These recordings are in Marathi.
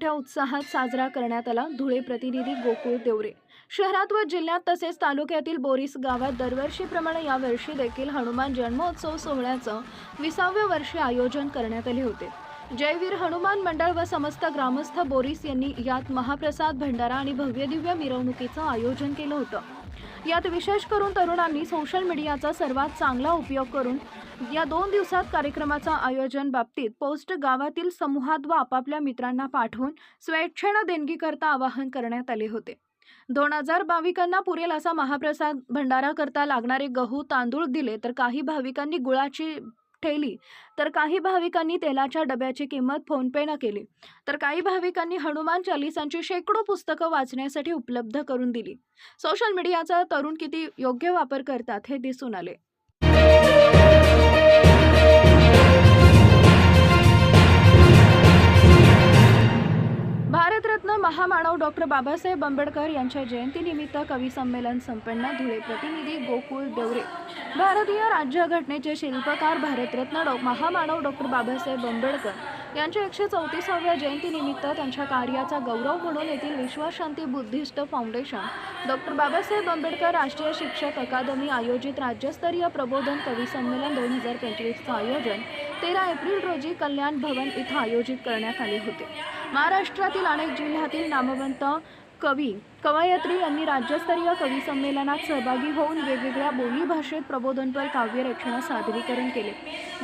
मोठ्या उत्साहात साजरा करण्यात आला. धुळे प्रतिनिधी गोकुळ देवरे. शहरात व जिल्ह्यात तसेच तालुक्यातील बोरीस गावात दरवर्षीप्रमाणे यावर्षी देखील हनुमान जन्मोत्सव सोहळ्याचं विसाव्या वर्षी आयोजन करण्यात आले होते. जयवीर हनुमान मंडळ व समस्त ग्रामस्थ बोरीस यांनी यात महाप्रसाद भंडारा आणि भव्य दिव्य मिरवणुकीचं आयोजन केलं होतं. यात विशेष करून तरुणांनी सोशल मीडियाचा सर्वात चांगला उपयोग करून या दोन दिवसात कार्यक्रमाचा आयोजन बाबतीत पोस्ट गावातील समूहात व आपापल्या मित्रांना पाठवून स्वेच्छेनं देणगीकरता आवाहन करण्यात आले होते. दोन हजार भाविकांना पुरेल असा महाप्रसाद भंडारा करता लागणारे गहू तांदूळ दिले तर काही भाविकांनी गुळाची ठेवली. तर काही भाविकांनी तेलाच्या डब्याची किंमत फोनपेनं केली. तर काही भाविकांनी हनुमान चालिसांची शेकडो पुस्तकं वाचण्यासाठी उपलब्ध करून दिली. सोशल मीडियाचा तरुण किती योग्य वापर करतात हे दिसून आले. भारतरत्न महामानव डॉक्टर बाबासाहेब आंबेडकर यांच्या जयंतीनिमित्त कविसंमेलन संपन्न. धुळे प्रतिनिधी गोकुळ देवरे. भारतीय राज्यघटनेचे शिल्पकार भारतरत्न डॉ महामानव डॉक्टर बाबासाहेब आंबेडकर यांच्या एकशे चौतीसाव्या जयंतीनिमित्त त्यांच्या कार्याचा गौरव म्हणून येथील Vishwashanti Buddhist foundation doctor Babasaheb Ambedkar राष्ट्रीय शिक्षक अकादमी आयोजित राज्यस्तरीय प्रबोधन कविसंमेलन दोन हजार पंचवीसचं आयोजन तेरा एप्रिल रोजी कल्याण भवन इथं आयोजित करण्यात आले होते. महाराष्ट्रातील अनेक जिल्ह्यातील नामवंत कवी कवयत्री यांनी राज्यस्तरीय कवी संमेलनात सहभागी होऊन वेगवेगळ्या बोलीभाषेत प्रबोधनपर काव्यरचना सादरीकरण केले.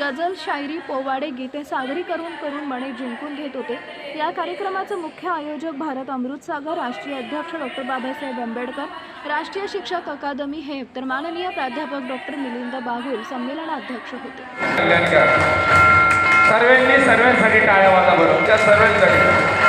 गझल शायरी पोवाडे गीते सादरीकरण करून मणे जिंकून घेत होते. या कार्यक्रमाचे मुख्य आयोजक भारत अमृतसागर राष्ट्रीय अध्यक्ष डॉक्टर बाबासाहेब आंबेडकर राष्ट्रीय शिक्षक अकादमी हे तर माननीय प्राध्यापक डॉक्टर मिलिंद बागुल संमेलनाध्यक्ष होते. सर्वांनी सर्वांसाठी टाळ्या वाजा बरोबर त्या सर्वांसाठी.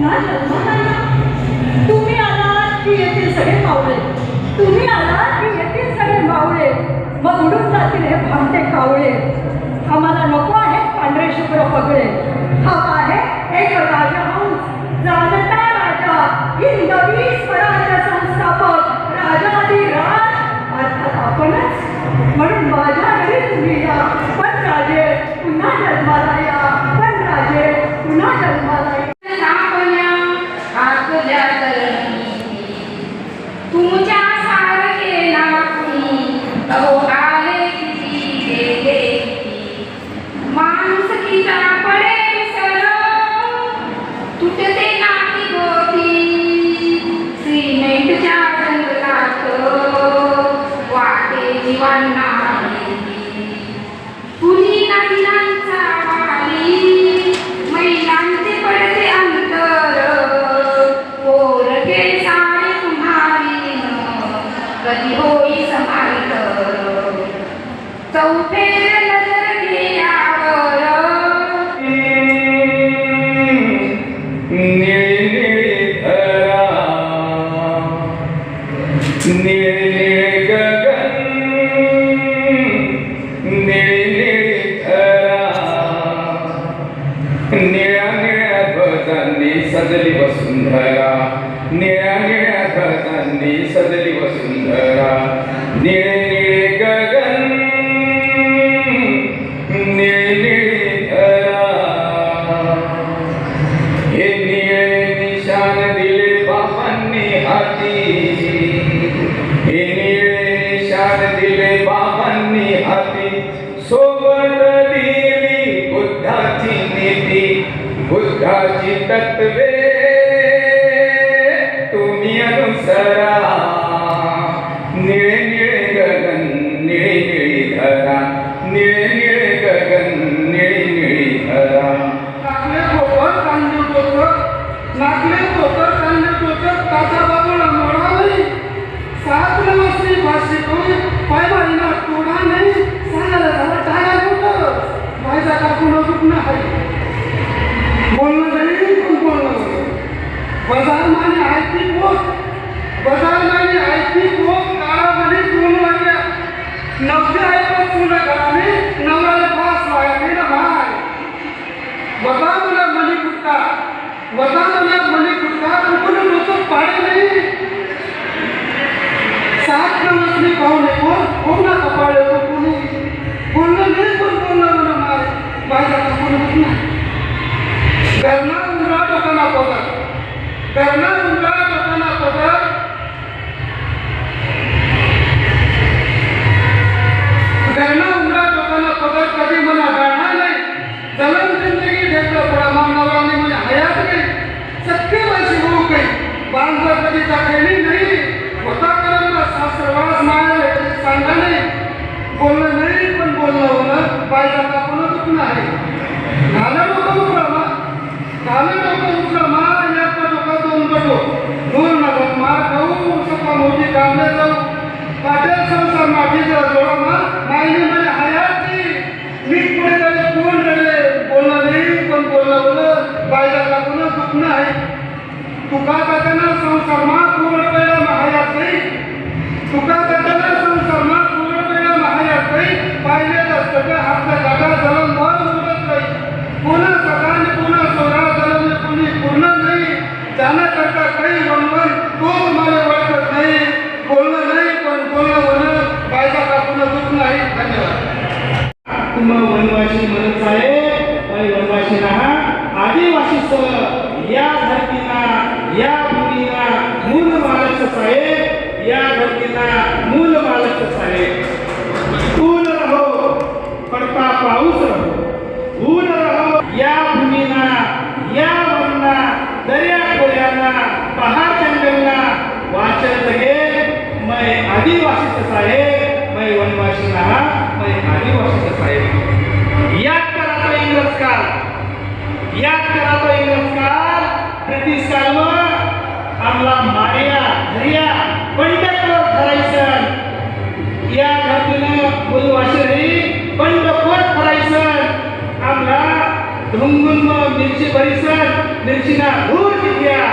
पुन्हा जन्माला या तुम्ही आलात की येतील सगळे मावळे? तुम्ही आलात की येतील सगळे मावळे? मग उडून जातील हे भामटे कावळे. आम्हाला नको आहेत पांढरे शुभ्र पगळे. Sydney बुद्धाची तत्वे तुम्ही अनुसरा. निळे निळे गगन निळे निळी धरा निळे निळे गगन निळी निळी धरा नागले गोबर कांदे डोकर नागले गोबर कांदे डोकर ताजा बाबूला मोडा नाही. सात नमस्ते भाषे कोण पाय बाईना तोडा नाही. सांगायला झाला टाळा कुठं माझ्या काकून दुखणं आहे. बोलणं नाही पण बोलणं नाही. बाजार माने आयती पोट बाजार माने आयती पोट काळा म्हणे दोन वाट्या नव्हते ऐकत तुला घराने नवऱ्याला फास लागायचे ना भाई वजा मला मनी कुत्ता वजा मला मनी कुठता कुठून लोक पाडे नाही सात नमस्ते पाहुणे कोण कोण ना कपाळे तो कोणी बोलणं नाही पण बोलणं म्हणा मार माझ्या काकून नाही पदर घरना उंदरा टोकाना पदर घरना उंदरा पदर कधी मला गाळणार नाही. जलन जिंदगी घेतलं पुढा नवराने म्हणजे हयात नाही. सत्य वैशी होऊ काही. बांधलं कधी खेळली नाही. होता करत सासरवास माया सांगा नाही. बोलणं नाही पण बोलणं होणं पाहिजे आपण दुखणं आहे. झालं खाऊ सका मोठी कामले जाऊ पाटील संसार मातीचा जोडमा मायने म्हणजे हयाती मी पुढे त्याला कोण रडे बोलणार नाही पण बोलणं बोल पाहिजे लागून दुखणं आहे तुका काकांना संसार मा पूर्ण वेळा महायात नाही? तुका काकांना संसार मा पूर्ण वेळा महायात नाही? पाहिले सगळं आपल्या जागा जलम भर उडत नाही पुन्हा सगळ्यांनी पुन्हा सोरा जलम कुणी पूर्ण नाही जाण्याकरता काही वनवन तो मला ओळखत नाही बोलणं नाही पण बोलणं बोलणं पाहिजे काकून दुखणं आहे धन्यवाद तुम्हा वनवासी म्हणत आहे आणि वनवासी राहा आदिवासी या धरतीना या भूमीना मूल मालक साहेब या धरतीना काल याद करा तो इंग्रज काल पंढरपूर या घातीनं बोलवाशी रे पंढरपूर धरायचं आम्हाला ढोंगून मिरची भरीसन मिरचीना भूर दिल्या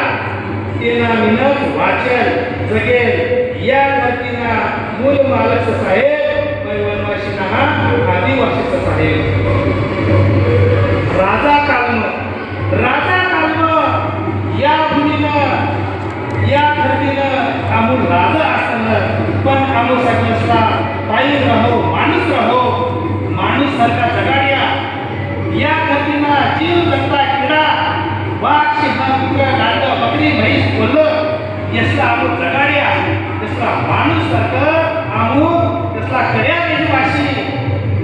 तेना मिनत वाचन जगेल या धरतीना मूल मालक साहेब वनवासी हा आदिवासी साहेब राजा कालम राजा कालम या भूमीनं या धरतीनं आमूल राजा असताना पण आमूसाठी असला बाई राहो माणूस राहो माणूस सारखा जगाड्या या धरतीनं जीव जगता किडा वाघ सिंह कुत्रा गाढ बकरी म्हैस बोललं यसला आमू जगाड्या यसला माणूस सारखं आमू यसला कड्या आदिवासी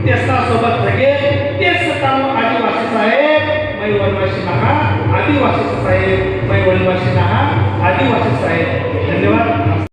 त्यसला सोबत जगे तेच काम आदिवासी साहेब मै वनवासी महा आदिवासी साहेब मै वनवासी महा आदिवासी साहेब. धन्यवाद.